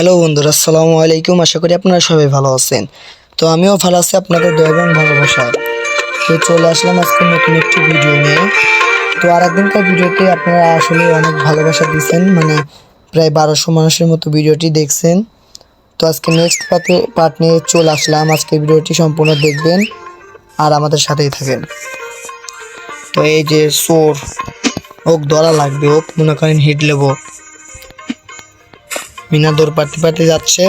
Hello বন্ধুরা, আসসালামু আলাইকুম। আশা করি আপনারা সবাই ভালো আছেন। তো আমিও ভালো আছি আপনাদের দয়া এবং ভালোবাসায়। তো চলে আসলাম আজকে নতুন একটি ভিডিও নিয়ে। তো আর একদিনকার ভিডিওতে আপনারা আসলে অনেক ভালোবাসা দিয়েছেন মানে প্রায় বারোশো মানুষের মতো ভিডিওটি দেখছেন। তো আজকে নেক্সট পার্টে পার্ট নিয়ে চলে আসলাম। আজকে ভিডিওটি সম্পূর্ণ দেখবেন আর আমাদের সাথেই থাকেন। তো এই যে সোর ওক ধরা লাগবে, ওক মনে করেন হিট লেবো। মিনা দৌড় পারতে পারতে যাচ্ছে।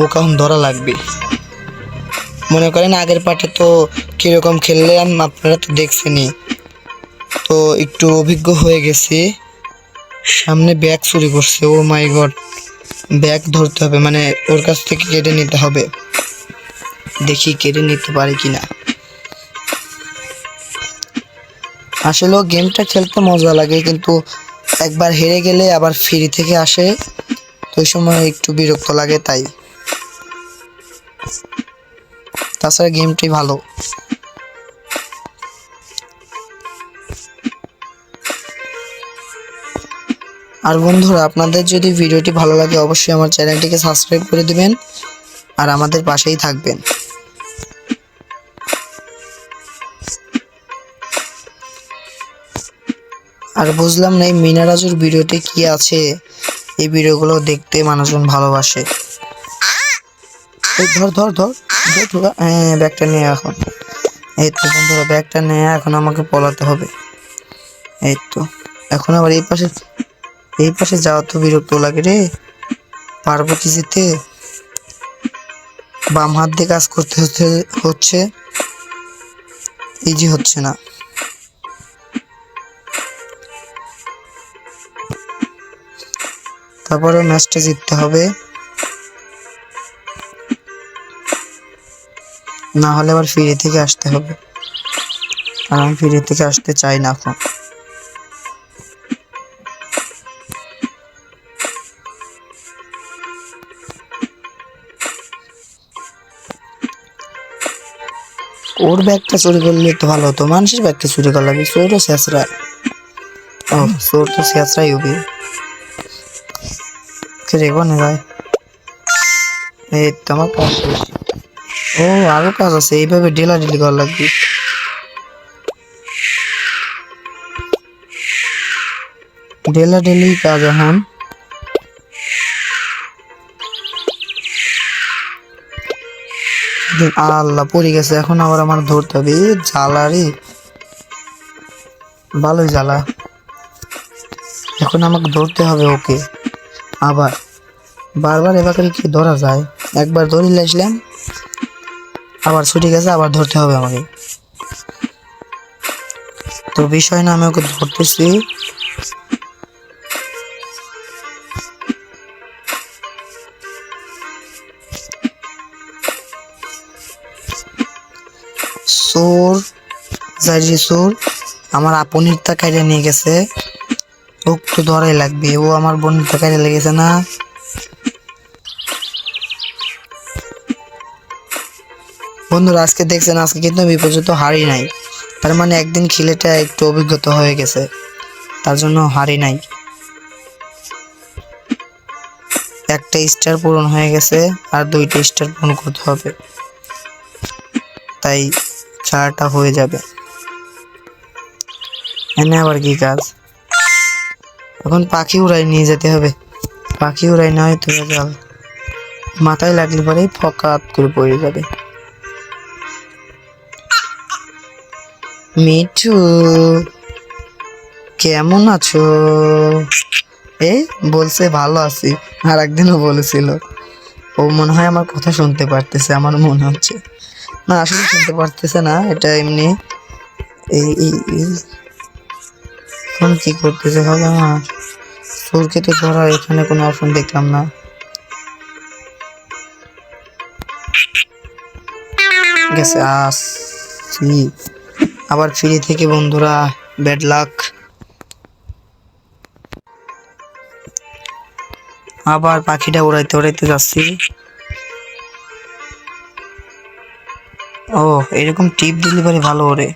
ও কখন ধরা লাগবে? মনে করেন আগের পাটে তো কীরকম খেললাম আপনারা তো দেখছেনই। তো একটু অভিজ্ঞ হয়ে গেছি। সামনে ব্যাগ চুরি করছে, ও মাই গড। ব্যাগ ধরতে হবে মানে ওর কাছ থেকে কেটে নিতে হবে। দেখি কেটে নিতে পারি কিনা। আসলেও গেমটা খেলতে মজা লাগে, কিন্তু একবার হেরে গেলে আবার ফ্রি থেকে আসে। তো ওই সময় একটু বিরক্ত লাগে, তাই। তাছাড়া গেমটি ভালো। আর বন্ধুরা, আপনাদের যদি ভিডিওটি ভালো লাগে, অবশ্যই আমার চ্যানেলটিকে সাবস্ক্রাইব করে দিবেন আর আমাদের পাশেই থাকবেন। আর বুঝলাম না এই মিনারাজুর ভিডিওতে কি আছে? এই ভিডিওগুলো দেখতে মানুষজন ভালোবাসে। এই ধর ধর ধর ধর, হ্যাঁ ব্যাগটা নিয়ে এখন। এই তো বন্ধুরা ব্যাগটা নিয়ে এখন আমাকে পলাতে হবে। এই তো এখন আবার এই পাশে এই পাশে যাওয়া তো বিরক্ত লাগে রে। পারব কি যেতে বাম হাত দিয়ে কাজ করতে হচ্ছে হচ্ছে ইজি হচ্ছে না। তারপরে ম্যাচটা জিততে হবে। না হলে আবার ফিরে থেকে আসতে হবে। আর আমি ফিরে থেকে আসতে চাই না এখন। ওর ব্যাগটা চুরি করলে তো ভালো হতো। মানুষের ব্যাগটা চুরি করলাম। চোরও শেষরা ও, চোর তো শেষরাই হবে। রে কোনে ভাই এই তো আমার কাজ শেষ। ও, আরও কাজ আছে, এইভাবে ডেলা ডেলি করা লাগবে। ডেলা ডেলি কাজ এখন। আল্লাহ, পড়ে গেছে, এখন আবার আমার ধরতে হবে। জ্বালা রে। ভালোই জ্বালা। এখন আমাকে ধরতে হবে ওকে। আবার। বারবার এবার করে কি ধরা যায়? একবার ধরে আসলাম, আবার ছুটি গেছে, আবার ধরতে হবে আমাকে। তো বিষয় না, আমি ওকে ধরতেছি। সোর জারি সোর আমার আপনির তা কাইরে নিয়ে গেছে। ওক তো ধরাই লাগবে, ও আমার বোনের তা কাইরে লেগেছে না। বন্ধুরা, আজকে দেখছেন, আজকে কিন্তু আমি পর্যন্ত হারি নাই। তার মানে একদিন খেলেটা একটু অভিজ্ঞতা হয়ে গেছে। তার জন্য হারি নাই। একটা স্টার পূরণ হয়ে গেছে আর দুইটা স্টার পূরণ করতে হবে। তাই চারটা হয়ে যাবে। এনে আবার কি কাজ? এখন পাখি উড়াই নিয়ে যেতে হবে। পাখি উড়াই না হয় তো গেল মাথায় লাগলে পরেই ফকাত করে পড়ে যাবে। মিঠু, কেমন আছো? এই বলছে ভালো আছি। আর একদিনও বলেছিল। ও মনে হয় আমার কথা শুনতে পারতেছে আমার মনে হচ্ছে। না, আসলে শুনতে পারতেছে না, এটা এমনি এই এখন কি করতেছে হবে আমার সুরকে তো ধরার এখানে কোনো অপশন দেখলাম না। গেছে, আসছি। আবার ফিরে থেকে, বন্ধুরা, ব্যাড লাক। আবার পাখিটা উড়াইতে উড়াইতে যাচ্ছি। ও, এরকম টিপ দিলে পরে ভালো ওরে।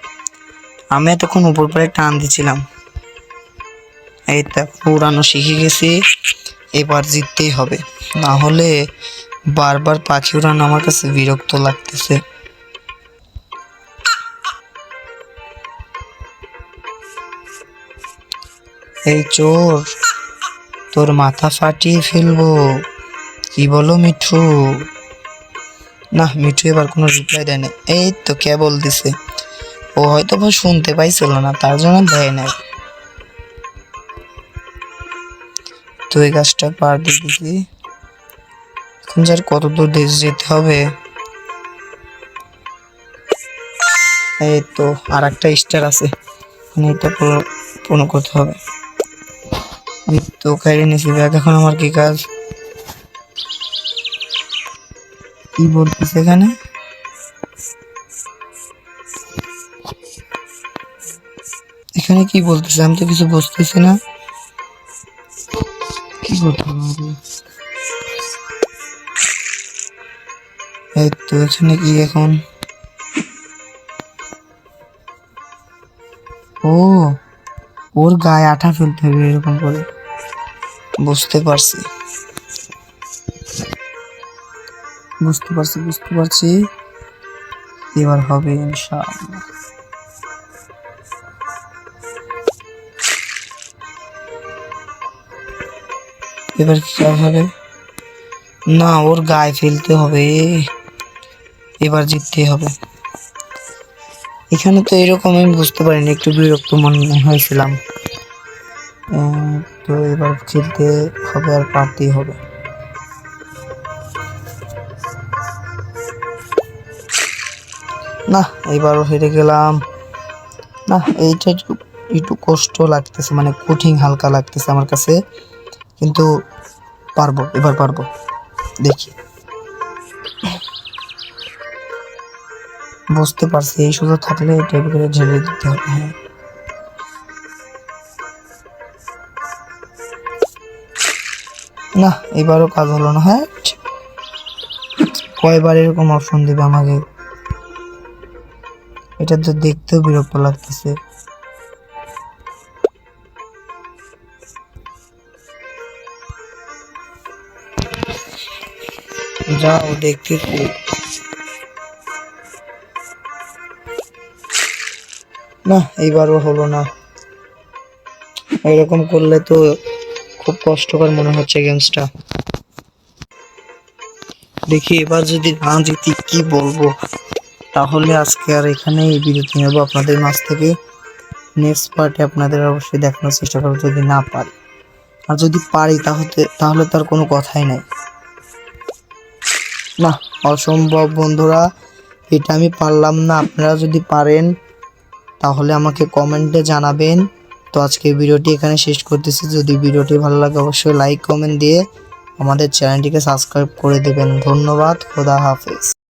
আমি এতক্ষণ উপর পরে টান দিছিলাম। এই তো উড়ানো শিখে গেছি। এবার জিততেই হবে। না হলে বারবার পাখি উড়ানো আমার কাছে বিরক্ত লাগতেছে। এই চোর, তোর মাথা ফাটিয়ে ফেলব। কি বলো মিঠু? না, মিঠু এবার কোনো রিপ্লাই দেয় না এই তো কেবল দিছে ও হয়তো শুনতে পাইছিল না, তার জন্য দেয় নাই। তো এই গাছটা পার দিয়ে দিছি এখন যার কত দূর দেশ যেতে হবে। এই তো আর একটা স্টার আছে এটা পুরো পূর্ণ করতে হবে। এই তো খাইয়ে নিয়েছি ব্যাগ এখন আমার কি কাজ। কি বলতেছে এখানে? এখানে কি বলতেছে? আমি তো কিছু বুঝতেছি না। কি করতে এই তো, এখানে কি এখন? ও, ওর গায়ে আঠা ফেলতে হবে এরকম করে। বুঝতে পারছি। বুঝতে পারছি বুঝতে পারছি। এবার হবে ইনশাআল্লাহ। এবার কি হবে? না, ওর গায়ে ফেলতে হবে। এবার জিততে হবে। এখানে তো এরকম আমি বুঝতে পারিনি, একটু বিরক্ত মনে হয়েছিলাম। তো এবার খেলতে হবে আর পারতেই হবে। না, এবারও হেরে গেলাম। না, এইটা একটু কষ্ট লাগতেছে মানে কঠিন হালকা লাগতেছে আমার কাছে। কিন্তু পারব, এবার পারব। দেখি। বুঝতে পারছি, এই সুযোগ থাকলে করে ঝেড়ে দিতে হবে হ্যাঁ। না, এবারও কাজ হলো না হ্যাঁ। কয়বার এরকম অপশন দিবে আমাকে? এটা তো দেখতেও বিরক্ত লাগতেছে। যাও দেখতে না এইবারও হলো না। এরকম করলে তো খুব কষ্টকর মনে হচ্ছে গেমসটা দেখি এবার যদি না জিতি, কি বলব? তাহলে আজকে আর এখানে বিরতি নেব আপনাদের মাঝ থেকে। নেক্সট পার্টে আপনাদের অবশ্যই দেখানোর চেষ্টা করব যদি না পারি। আর যদি পারি, তাহলে তাহলে তার কোনো কথাই নাই। না, অসম্ভব বন্ধুরা, এটা আমি পারলাম না। আপনারা যদি পারেন, তাহলে আমাকে কমেন্টে জানাবেন। তো আজকে ভিডিওটি এখানে শেষ করতেছি। যদি ভিডিওটি ভালো লাগে, অবশ্যই লাইক কমেন্ট দিয়ে আমাদের চ্যানেলটিকে সাবস্ক্রাইব করে দেবেন। ধন্যবাদ, খোদা হাফেজ।